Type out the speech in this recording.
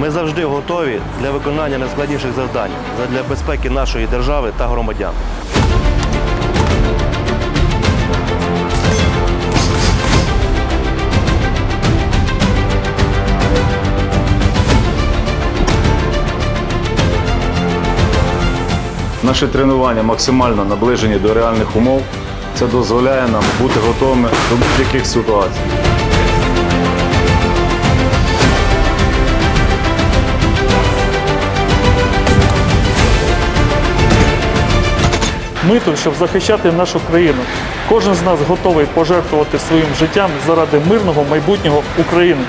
Ми завжди готові для виконання найскладніших завдань для безпеки нашої держави та громадян. Наші тренування максимально наближені до реальних умов. Це дозволяє нам бути готовими до будь-яких ситуацій. Ми щоб захищати нашу країну. Кожен з нас готовий пожертвувати своїм життям заради мирного майбутнього України.